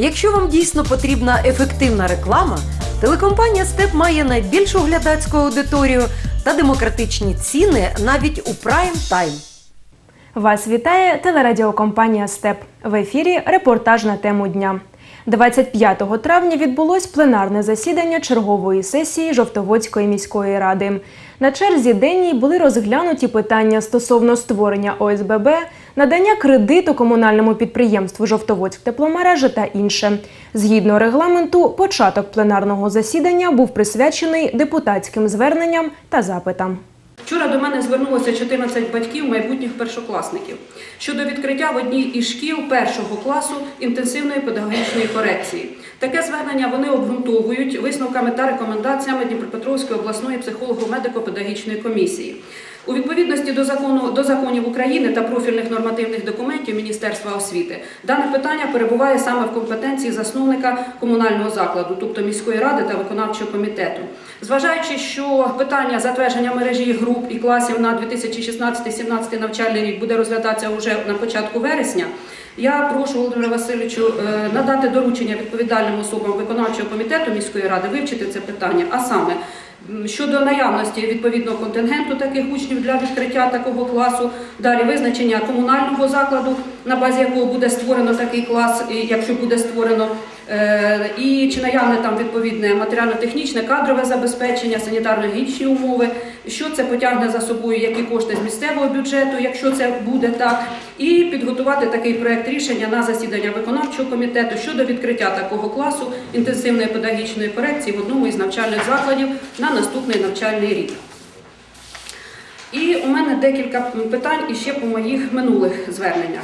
Якщо вам дійсно потрібна ефективна реклама, телекомпанія Степ має найбільшу глядацьку аудиторію та демократичні ціни навіть у прайм тайм. Вас вітає телерадіокомпанія Степ. В ефірі репортаж на тему дня. 25 травня відбулось пленарне засідання чергової сесії Жовтоводської міської ради. На черзі денній були розглянуті питання стосовно створення ОСББ, надання кредиту комунальному підприємству Жовтоводськ тепломережа та інше. Згідно регламенту, початок пленарного засідання був присвячений депутатським зверненням та запитам. Вчора до мене звернулося 14 батьків майбутніх першокласників щодо відкриття в одній із шкіл першого класу інтенсивної педагогічної корекції. Таке звернення вони обґрунтовують висновками та рекомендаціями Дніпропетровської обласної психолого-медико-педагогічної комісії. У відповідності до закону до законів України та профільних нормативних документів Міністерства освіти дане питання перебуває саме в компетенції засновника комунального закладу, тобто міської ради та виконавчого комітету. Зважаючи, що питання затвердження мережі груп і класів на 2016-17 навчальний рік буде розглядатися вже на початку вересня. Я прошу Володимира Васильовичу е, надати доручення відповідальним особам виконавчого комітету міської ради вивчити це питання, а саме щодо наявності відповідного контингенту таких учнів для відкриття такого класу, далі визначення комунального закладу, на базі якого буде створено такий клас, якщо буде створено, і чи наявне там відповідне матеріально-технічне, кадрове забезпечення, санітарно-гігієнічні умови, що це потягне за собою, які кошти з місцевого бюджету, якщо це буде так, і підготувати такий проект рішення на засідання виконавчого комітету щодо відкриття такого класу інтенсивної педагогічної корекції в одному із навчальних закладів на наступний навчальний рік. І у мене декілька питань іще по моїх минулих зверненнях.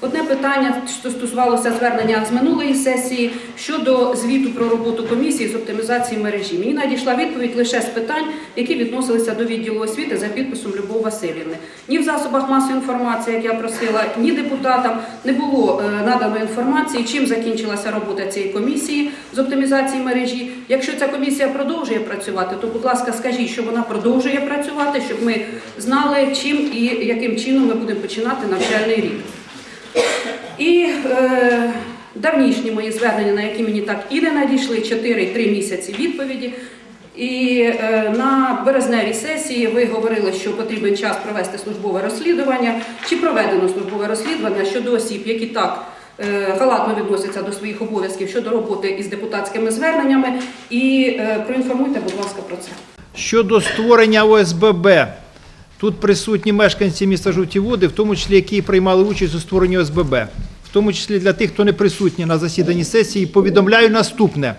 Одне питання, що стосувалося звернення з минулої сесії щодо звіту про роботу комісії з оптимізації мережі. Мені надійшла відповідь лише з питань, які відносилися до відділу освіти за підписом Любов Васильівни. Ні в засобах масової інформації, як я просила, ні депутатам не було е, надано інформації, чим закінчилася робота цієї комісії з оптимізації мережі. Якщо ця комісія продовжує працювати, то, будь ласка, скажіть, що вона продовжує працювати, щоб ми знали, чим і яким чином ми будемо починати навчальний рік. І е, давнішні мої звернення, на які мені так і не надійшли 4-3 місяці відповіді. І е, на березневій сесії ви говорили, що потрібен час провести службове розслідування. Чи проведено службове розслідування щодо осіб, які так е, галатно відносяться до своїх обов'язків щодо роботи із депутатськими зверненнями? І е, проінформуйте, будь ласка, про це. Щодо створення ОСББ, тут присутні мешканці міста Жовті Води, в тому числі які приймали участь у створенні ОСББ. Тому числі для тих, хто не присутній на засіданні сесії, повідомляю наступне.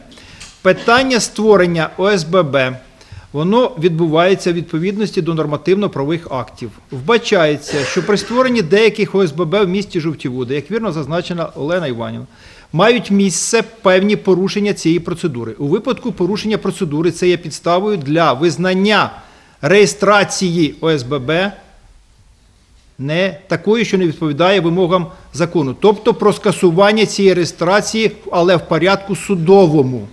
Питання створення ОСББ, воно відбувається в відповідності до нормативно-правових актів. Вбачається, що при створенні деяких ОСББ в місті Жовті Води, як вірно зазначена Олена Іванівна, мають місце певні порушення цієї процедури. У випадку порушення процедури це є підставою для визнання реєстрації ОСББ не такою, що не відповідає вимогам закону, тобто про скасування цієї реєстрації, але в порядку судовому.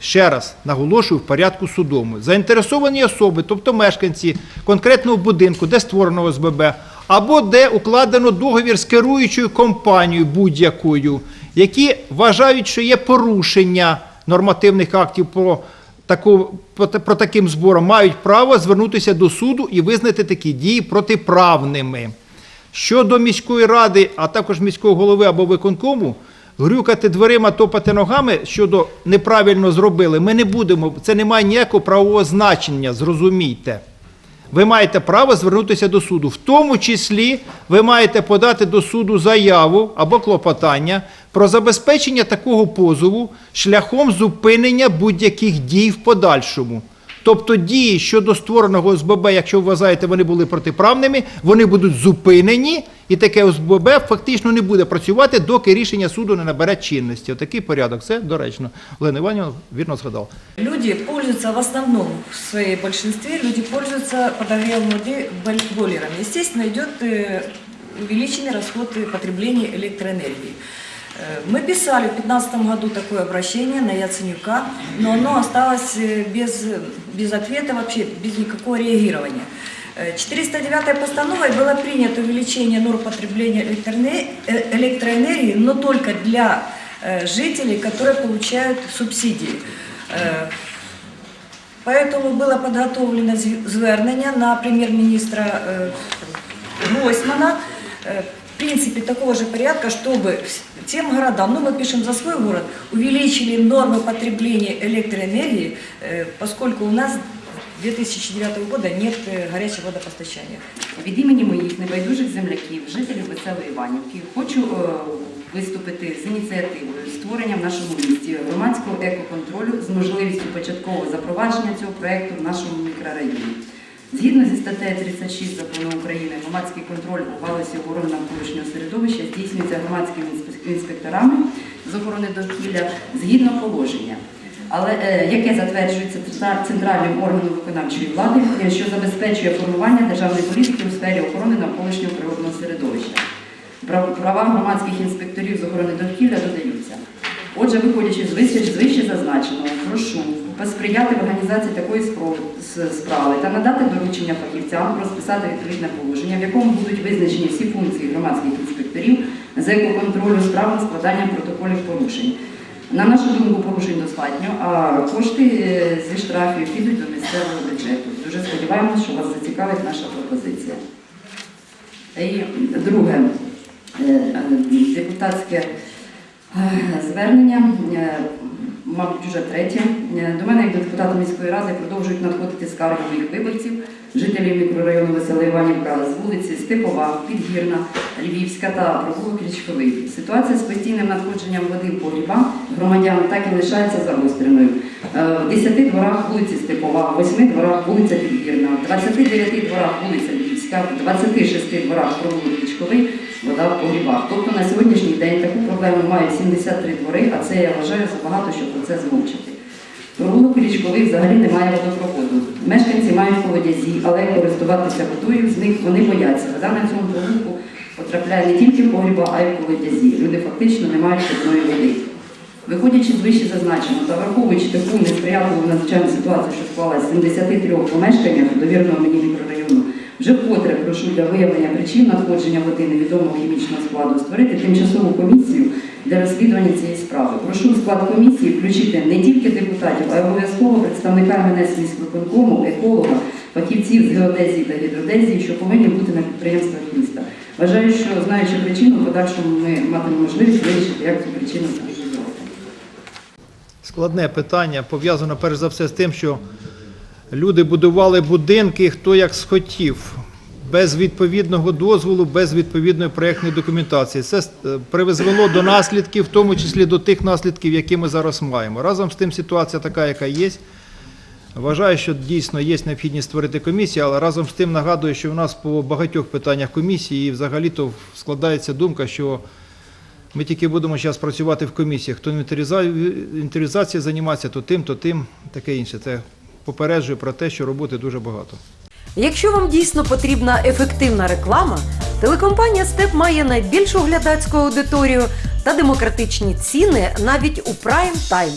Ще раз наголошую, в порядку судовому. Заінтересовані особи, тобто мешканці конкретного будинку, де створено ОСББ, або де укладено договір з керуючою компанією будь-якою, які вважають, що є порушення нормативних актів про, таку, про, таким збором, мають право звернутися до суду і визнати такі дії протиправними. Щодо міської ради, а також міського голови або виконкому, грюкати дверима, топати ногами щодо неправильно зробили, ми не будемо. Це не має ніякого правового значення, зрозумійте. Ви маєте право звернутися до суду. В тому числі ви маєте подати до суду заяву або клопотання про забезпечення такого позову шляхом зупинення будь-яких дій в подальшому. Тобто дії щодо створеного ОСББ, якщо ви вважаєте, вони були протиправними, вони будуть зупинені, і таке ОСББ фактично не буде працювати, доки рішення суду не набере чинності. Отакий порядок. Це доречно. Олена Іванівна вірно згадала. Люди пользуются в основном, в своей большинстве, люди пользуются подогревом воды бол- бойлером. Естественно, идет э, увеличенный расход и потребление электроэнергии. Э, Мы писали в 2015 году такое обращение на Яценюка, но оно осталось э, без, без ответа вообще, без никакого реагирования. Э, 409 постановой было принято увеличение норм потребления электроэне- э, электроэнергии, но только для э, жителей, которые получают субсидии. Э, Поэтому было подготовлено зв- звернення на прем'єр-міністра е, Гройсмана, э, в принципе, такого же порядка, чтобы вс- тем городам, ну мы пишем за свой город, увеличили нормы потребления электроэнергии, э, поскольку у нас с 2009 года нет э, горячего водопостачания. Від імені моїх небайдужих земляків, жителів Веселої Іванівки, хочу е, виступити з ініціативою створення в нашому місті громадського екоконтролю з можливістю початкового запровадження цього проєкту в нашому мікрорайоні. Згідно зі статтею 36 закону України, громадський контроль у галузі охорони навколишнього середовища здійснюється громадськими інспекторами з охорони довкілля згідно положення але е, яке затверджується центральним органом виконавчої влади, е, що забезпечує формування державної політики у сфері охорони навколишнього природного середовища. Права громадських інспекторів з охорони довкілля додаються. Отже, виходячи з вище, зазначеного, прошу посприяти в організації такої справи та надати доручення фахівцям розписати відповідне положення, в якому будуть визначені всі функції громадських інспекторів з екоконтролю справ складання протоколів порушень. На нашу думку, порушень достатньо, а кошти е, зі штрафів підуть до місцевого бюджету. Дуже сподіваємося, що вас зацікавить наша пропозиція. І друге, е, е, депутатське звернення, е, мабуть, вже третє. Е, До мене, як до депутата міської ради, продовжують надходити скарги моїх виборців, жителів мікрорайону Весела Іванівка з вулиці Степова, Підгірна, Львівська та провулок Річковий. Ситуація з постійним надходженням води в погріба громадян так і лишається загостреною. Е, В 10 дворах вулиці Степова, в 8 дворах вулиця Підгірна, в 29 дворах вулиця Львівська, в 26 дворах провулок Річковий, вода в погрібах. Тобто на сьогоднішній день таку проблему мають 73 двори, а це я вважаю забагато, щоб про це змовчати. Провулок річковий взагалі немає водопроводу. Мешканці мають колодязі, але користуватися водою з них вони бояться. Вода на цьому провулку потрапляє не тільки в погріба, а й в колодязі. Люди фактично не мають питної води. Виходячи з вище зазначеного та враховуючи таку несприятливу надзвичайну ситуацію, що склалась в 73 помешканнях довірного мені мікрорайону, вже вкотре прошу для виявлення причин надходження води невідомого хімічного складу створити тимчасову комісію для розслідування цієї справи. Прошу склад комісії включити не тільки депутатів, а й обов'язково представника МНС міськвиконкому, еколога, фахівців з геодезії та гідродезії, що повинні бути на підприємствах міста. Вважаю, що знаючи причину, в подальшому ми матимемо можливість вирішити, як цю причину. Складне питання пов'язано перш за все з тим, що люди будували будинки хто як схотів, без відповідного дозволу, без відповідної проєктної документації. Це е, призвело до наслідків, в тому числі до тих наслідків, які ми зараз маємо. Разом з тим ситуація така, яка є. Вважаю, що дійсно є необхідність створити комісію, але разом з тим нагадую, що в нас по багатьох питаннях комісії взагалі-то складається думка, що ми тільки будемо зараз працювати в комісіях. Хто інвентариза- інвентаризацією займається, то тим, то тим, таке інше. Це попереджує про те, що роботи дуже багато. Якщо вам дійсно потрібна ефективна реклама, телекомпанія Степ має найбільшу глядацьку аудиторію та демократичні ціни навіть у прайм тайм.